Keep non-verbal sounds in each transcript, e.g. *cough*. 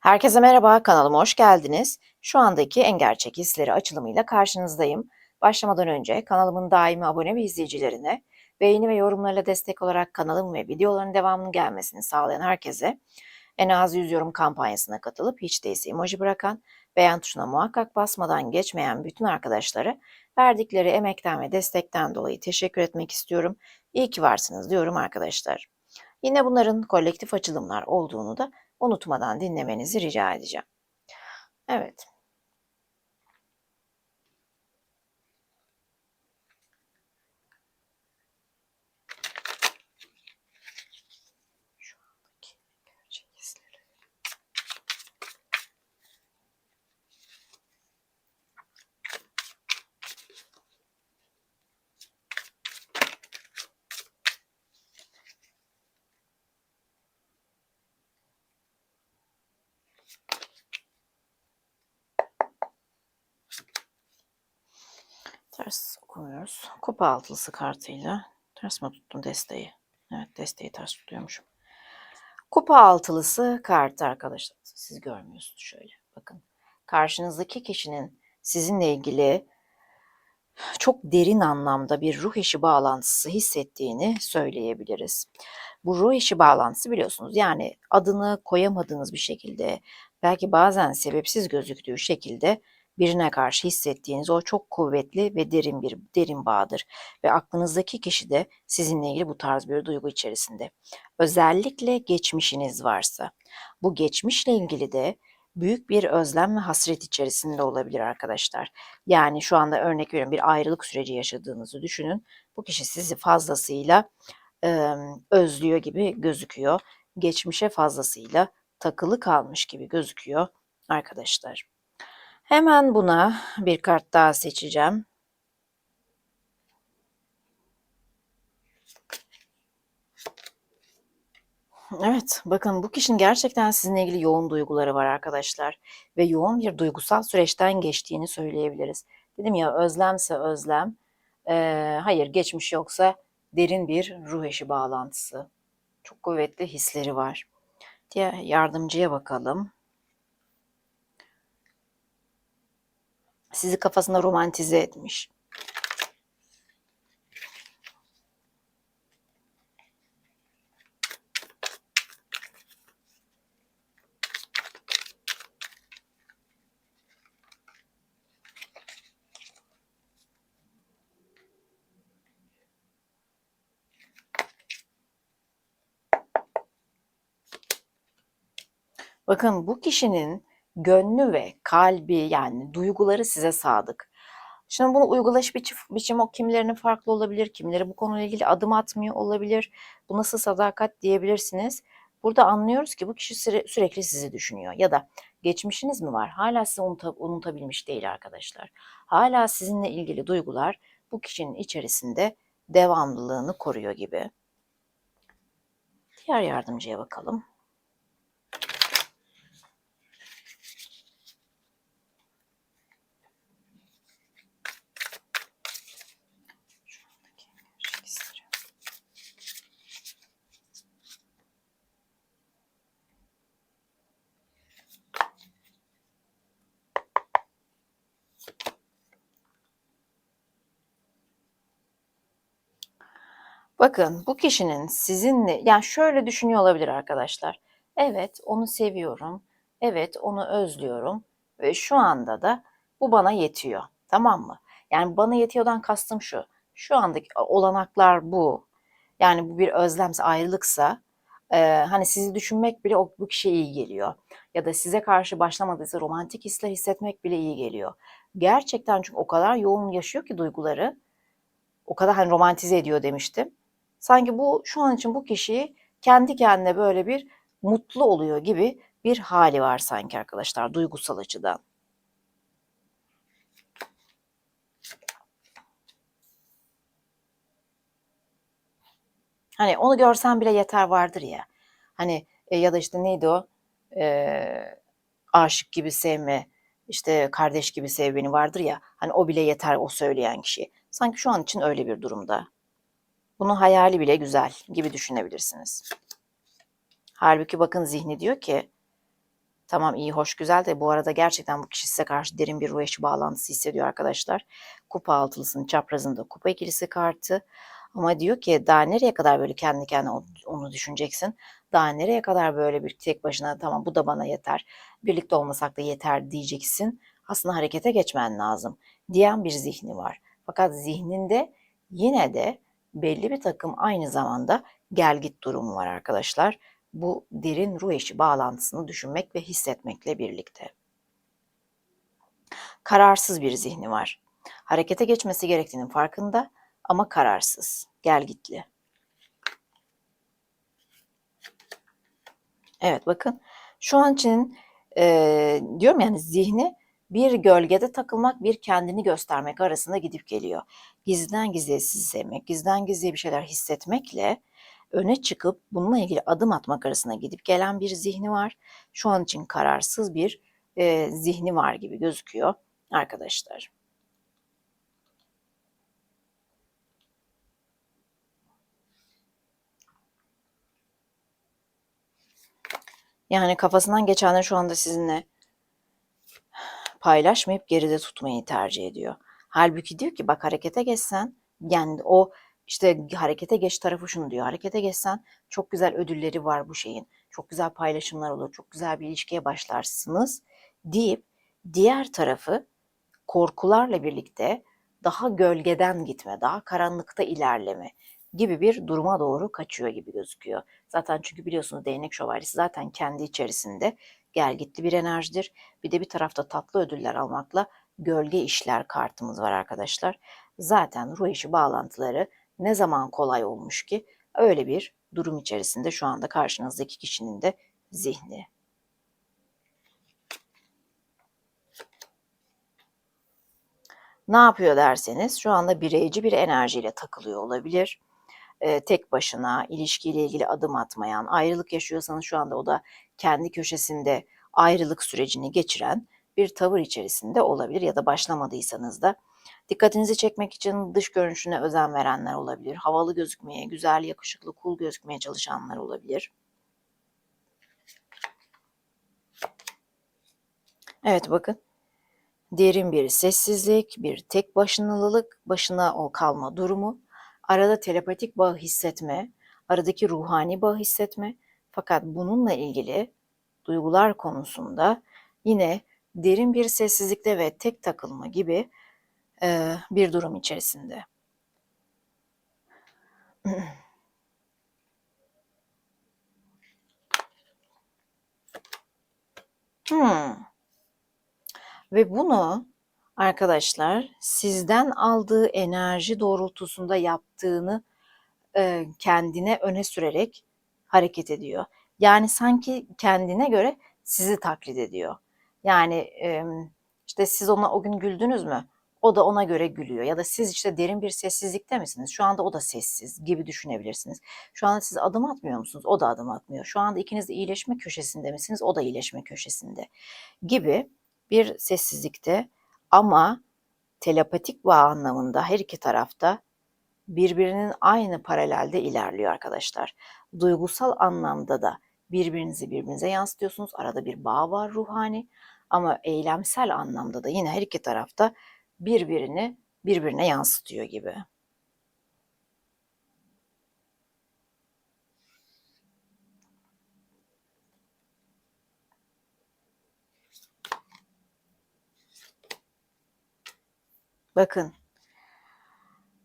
Herkese merhaba, kanalıma hoş geldiniz. Şu andaki En Gerçek Hisleri açılımıyla karşınızdayım. Başlamadan önce kanalımın daimi abone ve izleyicilerine, beğeni ve yorumlarla destek olarak kanalım ve videoların devamının gelmesini sağlayan herkese en az 100 yorum kampanyasına katılıp hiç değilse emoji bırakan, beğen tuşuna muhakkak basmadan geçmeyen bütün arkadaşlara verdikleri emekten ve destekten dolayı teşekkür etmek istiyorum. İyi ki varsınız diyorum arkadaşlar. Yine bunların kolektif açılımlar olduğunu da unutmadan dinlemenizi rica edeceğim. Evet. Ters okumuyoruz. Kupa altılısı kartıyla. Ters mi tuttum desteği? Evet desteği ters tutuyormuşum. Kupa altılısı kartı arkadaşlar. Siz görmüyorsunuz şöyle. Bakın. Karşınızdaki kişinin sizinle ilgili çok derin anlamda bir ruh eşi bağlantısı hissettiğini söyleyebiliriz. Bu ruh eşi bağlantısı biliyorsunuz yani adını koyamadığınız bir şekilde belki bazen sebepsiz gözüktüğü şekilde birine karşı hissettiğiniz o çok kuvvetli ve derin bir derin bağdır ve aklınızdaki kişi de sizinle ilgili bu tarz bir duygu içerisinde. Özellikle geçmişiniz varsa bu geçmişle ilgili de büyük bir özlem ve hasret içerisinde olabilir arkadaşlar. Yani şu anda örnek veriyorum bir ayrılık süreci yaşadığınızı düşünün. Bu kişi sizi fazlasıyla e, özlüyor gibi gözüküyor. Geçmişe fazlasıyla takılı kalmış gibi gözüküyor arkadaşlar. Hemen buna bir kart daha seçeceğim. Evet, bakın bu kişinin gerçekten sizinle ilgili yoğun duyguları var arkadaşlar ve yoğun bir duygusal süreçten geçtiğini söyleyebiliriz. Dedim ya özlemse özlem, ee, hayır geçmiş yoksa derin bir ruh eşi bağlantısı. Çok kuvvetli hisleri var. Diğer yardımcıya bakalım. Sizi kafasında romantize etmiş. Bakın bu kişinin gönlü ve kalbi yani duyguları size sadık. Şimdi bunu uygulaş biçim, biçim o kimilerinin farklı olabilir, kimileri bu konuyla ilgili adım atmıyor olabilir. Bu nasıl sadakat diyebilirsiniz. Burada anlıyoruz ki bu kişi süre, sürekli sizi düşünüyor ya da geçmişiniz mi var? Hala sizi unuta, unutabilmiş değil arkadaşlar. Hala sizinle ilgili duygular bu kişinin içerisinde devamlılığını koruyor gibi. Diğer yardımcıya bakalım. Bakın bu kişinin sizinle yani şöyle düşünüyor olabilir arkadaşlar. Evet onu seviyorum. Evet onu özlüyorum ve şu anda da bu bana yetiyor. Tamam mı? Yani bana yetiyordan kastım şu. Şu andaki olanaklar bu. Yani bu bir özlemse, ayrılıksa e, hani sizi düşünmek bile o, bu kişiye iyi geliyor. Ya da size karşı başlamadıysa romantik hisler hissetmek bile iyi geliyor. Gerçekten çünkü o kadar yoğun yaşıyor ki duyguları. O kadar hani romantize ediyor demiştim. Sanki bu şu an için bu kişiyi kendi kendine böyle bir mutlu oluyor gibi bir hali var sanki arkadaşlar duygusal açıdan. Hani onu görsen bile yeter vardır ya. Hani e, ya da işte neydi o? E, aşık gibi sevme, işte kardeş gibi sev beni vardır ya. Hani o bile yeter o söyleyen kişi. Sanki şu an için öyle bir durumda. Bunun hayali bile güzel gibi düşünebilirsiniz. Halbuki bakın zihni diyor ki Tamam iyi, hoş, güzel de bu arada gerçekten bu kişi size karşı derin bir ruh eşi bağlantısı hissediyor arkadaşlar. Kupa altılısının çaprazında kupa ikilisi kartı. Ama diyor ki daha nereye kadar böyle kendi kendine onu düşüneceksin? Daha nereye kadar böyle bir tek başına tamam bu da bana yeter. Birlikte olmasak da yeter diyeceksin. Aslında harekete geçmen lazım diyen bir zihni var. Fakat zihninde yine de belli bir takım aynı zamanda gel git durumu var arkadaşlar. Bu derin ruh eşi bağlantısını düşünmek ve hissetmekle birlikte. Kararsız bir zihni var. Harekete geçmesi gerektiğinin farkında ama kararsız, gel gitli. Evet bakın şu an için e, diyorum yani zihni bir gölgede takılmak, bir kendini göstermek arasında gidip geliyor. Gizliden gizliye sizi sevmek, gizliden gizliye bir şeyler hissetmekle öne çıkıp bununla ilgili adım atmak arasında gidip gelen bir zihni var. Şu an için kararsız bir e, zihni var gibi gözüküyor arkadaşlar. Yani kafasından geçenleri şu anda sizinle paylaşmayıp geride tutmayı tercih ediyor. Halbuki diyor ki bak harekete geçsen yani o işte harekete geç tarafı şunu diyor. Harekete geçsen çok güzel ödülleri var bu şeyin. Çok güzel paylaşımlar olur. Çok güzel bir ilişkiye başlarsınız deyip diğer tarafı korkularla birlikte daha gölgeden gitme, daha karanlıkta ilerleme gibi bir duruma doğru kaçıyor gibi gözüküyor. Zaten çünkü biliyorsunuz değnek şövalyesi zaten kendi içerisinde gelgitli bir enerjidir. Bir de bir tarafta tatlı ödüller almakla gölge işler kartımız var arkadaşlar. Zaten ruh eşi bağlantıları ne zaman kolay olmuş ki öyle bir durum içerisinde şu anda karşınızdaki kişinin de zihni. Ne yapıyor derseniz şu anda bireyci bir enerjiyle takılıyor olabilir. Ee, tek başına ilişkiyle ilgili adım atmayan, ayrılık yaşıyorsanız şu anda o da kendi köşesinde ayrılık sürecini geçiren bir tavır içerisinde olabilir ya da başlamadıysanız da dikkatinizi çekmek için dış görünüşüne özen verenler olabilir. Havalı gözükmeye, güzel, yakışıklı, cool gözükmeye çalışanlar olabilir. Evet bakın derin bir sessizlik, bir tek başınalılık, başına o kalma durumu, arada telepatik bağ hissetme, aradaki ruhani bağ hissetme. Fakat bununla ilgili duygular konusunda yine derin bir sessizlikte ve tek takılma gibi e, bir durum içerisinde. *clears throat* Hmm. Ve bunu arkadaşlar sizden aldığı enerji doğrultusunda yaptığını e, kendine öne sürerek hareket ediyor. Yani sanki kendine göre sizi taklit ediyor. Yani e, işte siz ona o gün güldünüz mü? O da ona göre gülüyor. Ya da siz işte derin bir sessizlikte misiniz? Şu anda o da sessiz gibi düşünebilirsiniz. Şu anda siz adım atmıyor musunuz? O da adım atmıyor. Şu anda ikiniz de iyileşme köşesinde misiniz? O da iyileşme köşesinde gibi bir sessizlikte ama telepatik bağ anlamında her iki tarafta birbirinin aynı paralelde ilerliyor arkadaşlar. Duygusal anlamda da birbirinizi birbirinize yansıtıyorsunuz. Arada bir bağ var ruhani ama eylemsel anlamda da yine her iki tarafta birbirini birbirine yansıtıyor gibi. Bakın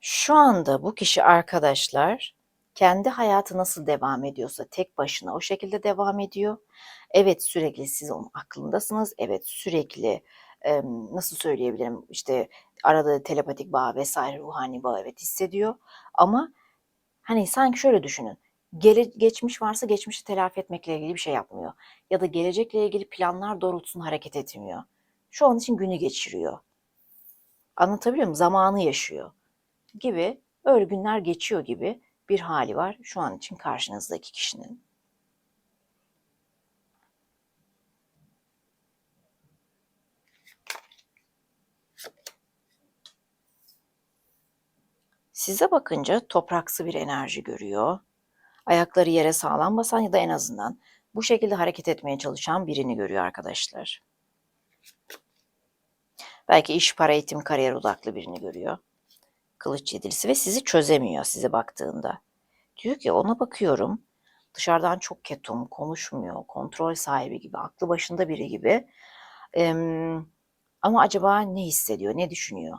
şu anda bu kişi arkadaşlar kendi hayatı nasıl devam ediyorsa tek başına o şekilde devam ediyor. Evet sürekli siz onun aklındasınız. Evet sürekli nasıl söyleyebilirim işte arada telepatik bağ vesaire ruhani bağ evet hissediyor. Ama hani sanki şöyle düşünün. Gele, geçmiş varsa geçmişi telafi etmekle ilgili bir şey yapmıyor. Ya da gelecekle ilgili planlar doğrultusunda hareket etmiyor. Şu an için günü geçiriyor. Anlatabiliyor muyum? Zamanı yaşıyor gibi öyle günler geçiyor gibi bir hali var şu an için karşınızdaki kişinin. Size bakınca topraksı bir enerji görüyor. Ayakları yere sağlam basan ya da en azından bu şekilde hareket etmeye çalışan birini görüyor arkadaşlar. Belki iş, para, eğitim, kariyer odaklı birini görüyor. Kılıç yedilisi ve sizi çözemiyor size baktığında. Diyor ki ona bakıyorum. Dışarıdan çok ketum, konuşmuyor, kontrol sahibi gibi, aklı başında biri gibi. Eee, ama acaba ne hissediyor, ne düşünüyor?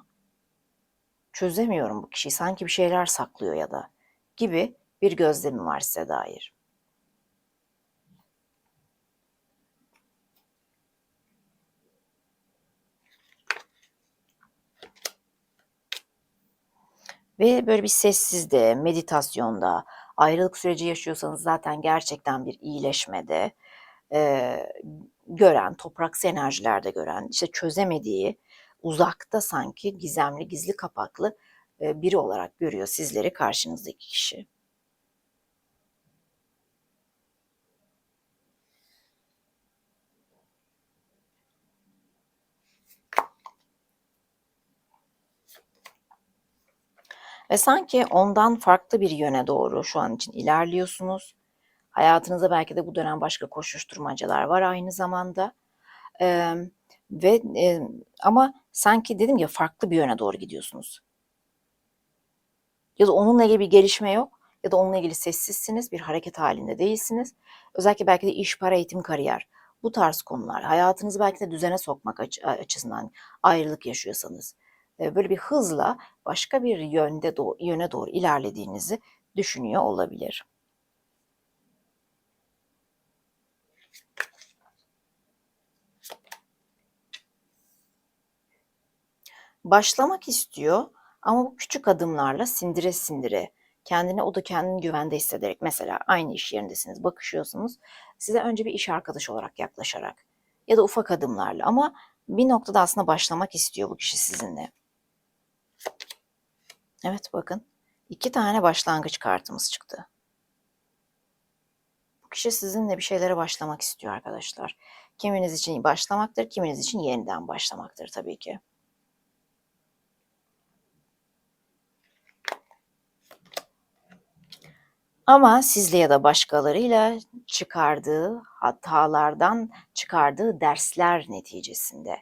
Çözemiyorum bu kişiyi. Sanki bir şeyler saklıyor ya da gibi bir gözlemi var size dair. Ve böyle bir sessizde, meditasyonda, ayrılık süreci yaşıyorsanız zaten gerçekten bir iyileşmede eee, gören, topraksı enerjilerde gören, işte çözemediği, uzakta sanki gizemli, gizli kapaklı e, biri olarak görüyor sizleri karşınızdaki kişi. Ve sanki ondan farklı bir yöne doğru şu an için ilerliyorsunuz. Hayatınızda belki de bu dönem başka koşuşturmacalar var aynı zamanda. Eee, ve e, ama sanki dedim ya farklı bir yöne doğru gidiyorsunuz. Ya da onunla ilgili bir gelişme yok ya da onunla ilgili sessizsiniz, bir hareket halinde değilsiniz. Özellikle belki de iş, para, eğitim, kariyer bu tarz konular. Hayatınızı belki de düzene sokmak açısından ayrılık yaşıyorsanız böyle bir hızla başka bir yönde doğ- yöne doğru ilerlediğinizi düşünüyor olabilir. Başlamak istiyor ama bu küçük adımlarla sindire sindire kendini o da kendini güvende hissederek mesela aynı iş yerindesiniz, bakışıyorsunuz. Size önce bir iş arkadaşı olarak yaklaşarak ya da ufak adımlarla ama bir noktada aslında başlamak istiyor bu kişi sizinle. Evet bakın iki tane başlangıç kartımız çıktı. Bu kişi sizinle bir şeylere başlamak istiyor arkadaşlar. Kiminiz için başlamaktır, kiminiz için yeniden başlamaktır tabii ki. Ama sizle ya da başkalarıyla çıkardığı hatalardan çıkardığı dersler neticesinde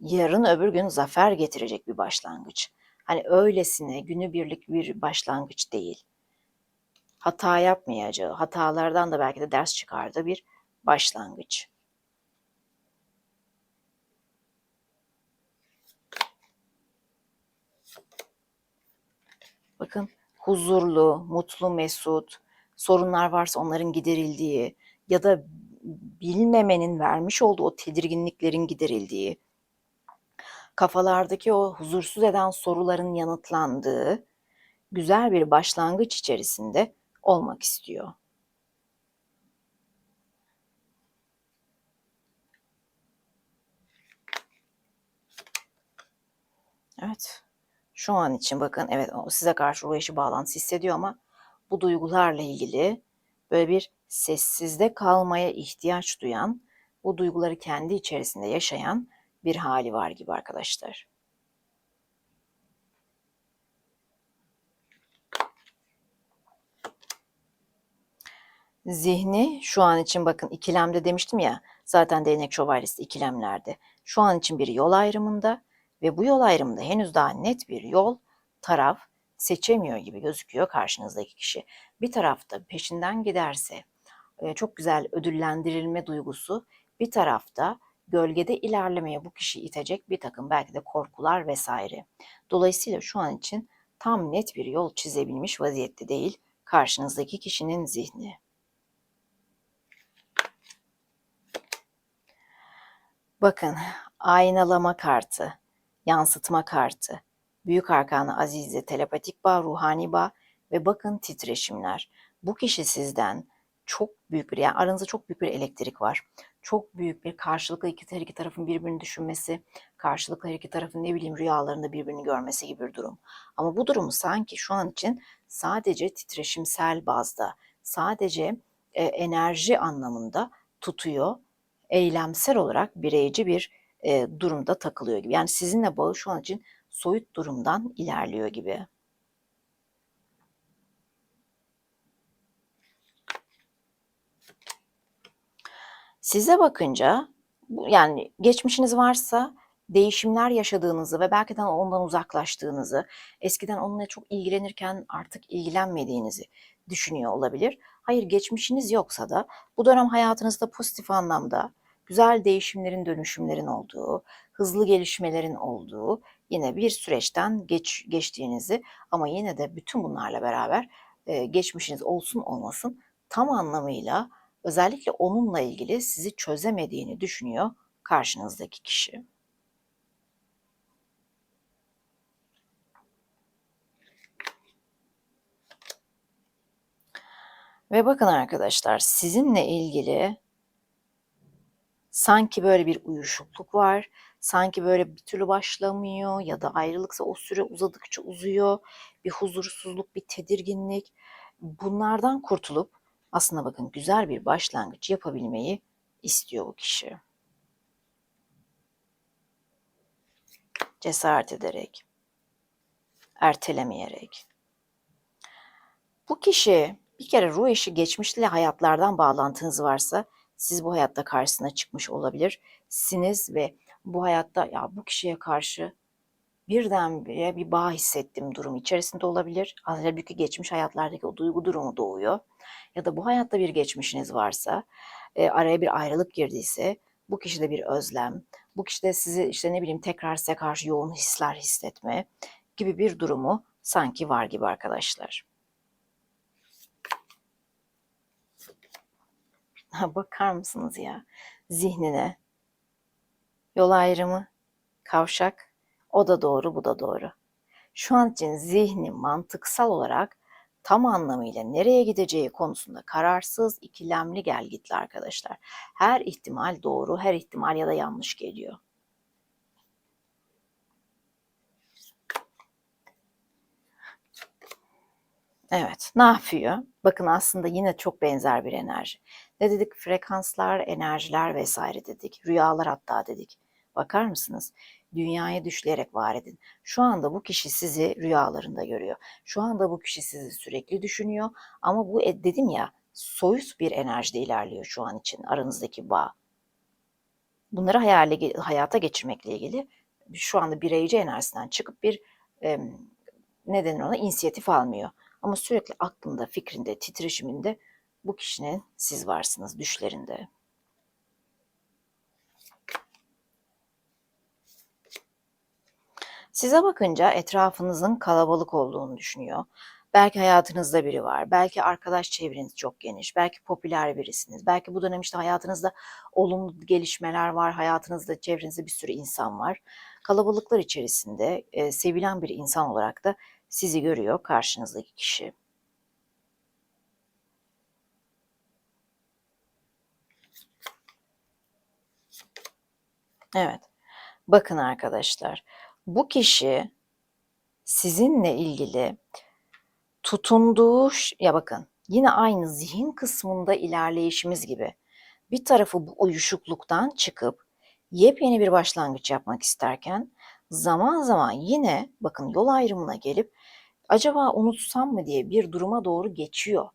yarın öbür gün zafer getirecek bir başlangıç. Hani öylesine günübirlik bir başlangıç değil. Hata yapmayacağı, hatalardan da belki de ders çıkardığı bir başlangıç. Bakın huzurlu, mutlu, mesut, sorunlar varsa onların giderildiği ya da bilmemenin vermiş olduğu o tedirginliklerin giderildiği, kafalardaki o huzursuz eden soruların yanıtlandığı güzel bir başlangıç içerisinde olmak istiyor. Evet. Şu an için bakın evet size karşı ruh eşi bağlantısı hissediyor ama bu duygularla ilgili böyle bir sessizde kalmaya ihtiyaç duyan, bu duyguları kendi içerisinde yaşayan bir hali var gibi arkadaşlar. Zihni şu an için bakın ikilemde demiştim ya zaten değnek şövalyesi ikilemlerde. Şu an için bir yol ayrımında ve bu yol ayrımında henüz daha net bir yol, taraf seçemiyor gibi gözüküyor karşınızdaki kişi. Bir tarafta peşinden giderse e, çok güzel ödüllendirilme duygusu, bir tarafta gölgede ilerlemeye bu kişiyi itecek bir takım belki de korkular vesaire. Dolayısıyla şu an için tam net bir yol çizebilmiş vaziyette değil karşınızdaki kişinin zihni. Bakın aynalama kartı yansıtma kartı, büyük arkanı azize, telepatik bağ, ruhani bağ ve bakın titreşimler. Bu kişi sizden çok büyük bir, yani aranızda çok büyük bir elektrik var. Çok büyük bir karşılıklı iki, her iki tarafın birbirini düşünmesi, karşılıklı her iki tarafın ne bileyim rüyalarında birbirini görmesi gibi bir durum. Ama bu durumu sanki şu an için sadece titreşimsel bazda, sadece e, enerji anlamında tutuyor. Eylemsel olarak bireyci bir e, durumda takılıyor gibi. Yani sizinle bağı şu an için soyut durumdan ilerliyor gibi. Size bakınca yani geçmişiniz varsa değişimler yaşadığınızı ve belki de ondan uzaklaştığınızı, eskiden onunla çok ilgilenirken artık ilgilenmediğinizi düşünüyor olabilir. Hayır geçmişiniz yoksa da bu dönem hayatınızda pozitif anlamda güzel değişimlerin, dönüşümlerin olduğu, hızlı gelişmelerin olduğu yine bir süreçten geç, geçtiğinizi ama yine de bütün bunlarla beraber e, geçmişiniz olsun olmasın tam anlamıyla özellikle onunla ilgili sizi çözemediğini düşünüyor karşınızdaki kişi. Ve bakın arkadaşlar sizinle ilgili sanki böyle bir uyuşukluk var. Sanki böyle bir türlü başlamıyor ya da ayrılıksa o süre uzadıkça uzuyor. Bir huzursuzluk, bir tedirginlik. Bunlardan kurtulup aslında bakın güzel bir başlangıç yapabilmeyi istiyor bu kişi. Cesaret ederek, ertelemeyerek. Bu kişi bir kere ruh eşi geçmişle hayatlardan bağlantınız varsa siz bu hayatta karşısına çıkmış olabilir. Siniz ve bu hayatta ya bu kişiye karşı birdenbire bir bağ hissettim durum içerisinde olabilir. Halbuki geçmiş hayatlardaki o duygu durumu doğuyor. Ya da bu hayatta bir geçmişiniz varsa, e, araya bir ayrılık girdiyse bu kişide bir özlem, bu kişide sizi işte ne bileyim tekrar size karşı yoğun hisler hissetme gibi bir durumu sanki var gibi arkadaşlar. Bakar mısınız ya zihnine? Yol ayrımı, kavşak, o da doğru, bu da doğru. Şu an için zihni mantıksal olarak tam anlamıyla nereye gideceği konusunda kararsız, ikilemli gelgitli arkadaşlar. Her ihtimal doğru, her ihtimal ya da yanlış geliyor. Evet, ne yapıyor? Bakın aslında yine çok benzer bir enerji. Ne dedik? Frekanslar, enerjiler vesaire dedik. Rüyalar hatta dedik. Bakar mısınız? Dünyaya düşleyerek var edin. Şu anda bu kişi sizi rüyalarında görüyor. Şu anda bu kişi sizi sürekli düşünüyor. Ama bu e, dedim ya soyut bir enerjide ilerliyor şu an için aranızdaki bağ. Bunları hayale, hayata geçirmekle ilgili şu anda bireyci enerjisinden çıkıp bir e, ne denir ona inisiyatif almıyor. Ama sürekli aklında, fikrinde, titreşiminde bu kişinin siz varsınız düşlerinde. Size bakınca etrafınızın kalabalık olduğunu düşünüyor. Belki hayatınızda biri var, belki arkadaş çevreniz çok geniş, belki popüler birisiniz, belki bu dönem işte hayatınızda olumlu gelişmeler var, hayatınızda çevrenizde bir sürü insan var. Kalabalıklar içerisinde e, sevilen bir insan olarak da sizi görüyor karşınızdaki kişi. Evet. Bakın arkadaşlar. Bu kişi sizinle ilgili tutunduğu ya bakın yine aynı zihin kısmında ilerleyişimiz gibi bir tarafı bu uyuşukluktan çıkıp yepyeni bir başlangıç yapmak isterken zaman zaman yine bakın yol ayrımına gelip acaba unutsam mı diye bir duruma doğru geçiyor.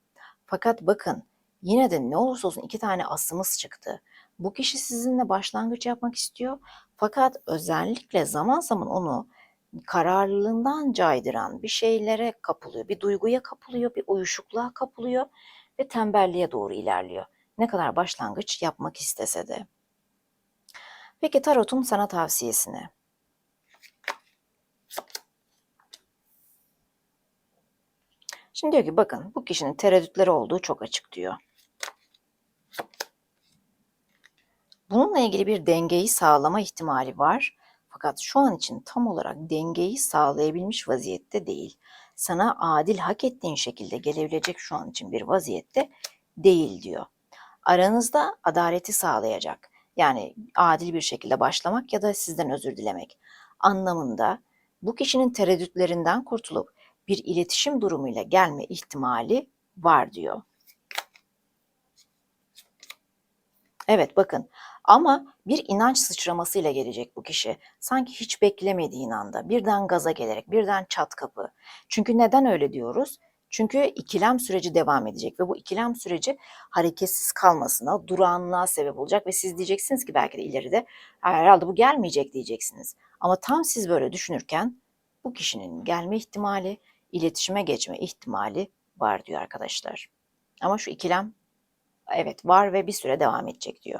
Fakat bakın yine de ne olursa olsun iki tane asımız çıktı. Bu kişi sizinle başlangıç yapmak istiyor. Fakat özellikle zaman zaman onu kararlılığından caydıran bir şeylere kapılıyor. Bir duyguya kapılıyor, bir uyuşukluğa kapılıyor ve tembelliğe doğru ilerliyor. Ne kadar başlangıç yapmak istese de. Peki tarotun sana tavsiyesine. Şimdi diyor ki bakın bu kişinin tereddütleri olduğu çok açık diyor. Bununla ilgili bir dengeyi sağlama ihtimali var. Fakat şu an için tam olarak dengeyi sağlayabilmiş vaziyette değil. Sana adil hak ettiğin şekilde gelebilecek şu an için bir vaziyette değil diyor. Aranızda adaleti sağlayacak. Yani adil bir şekilde başlamak ya da sizden özür dilemek anlamında bu kişinin tereddütlerinden kurtulup bir iletişim durumuyla gelme ihtimali var diyor. Evet bakın ama bir inanç sıçramasıyla gelecek bu kişi. Sanki hiç beklemediğin anda birden gaza gelerek birden çat kapı. Çünkü neden öyle diyoruz? Çünkü ikilem süreci devam edecek ve bu ikilem süreci hareketsiz kalmasına, durağanlığa sebep olacak ve siz diyeceksiniz ki belki de ileride herhalde bu gelmeyecek diyeceksiniz. Ama tam siz böyle düşünürken bu kişinin gelme ihtimali, iletişime geçme ihtimali var diyor arkadaşlar. Ama şu ikilem evet var ve bir süre devam edecek diyor.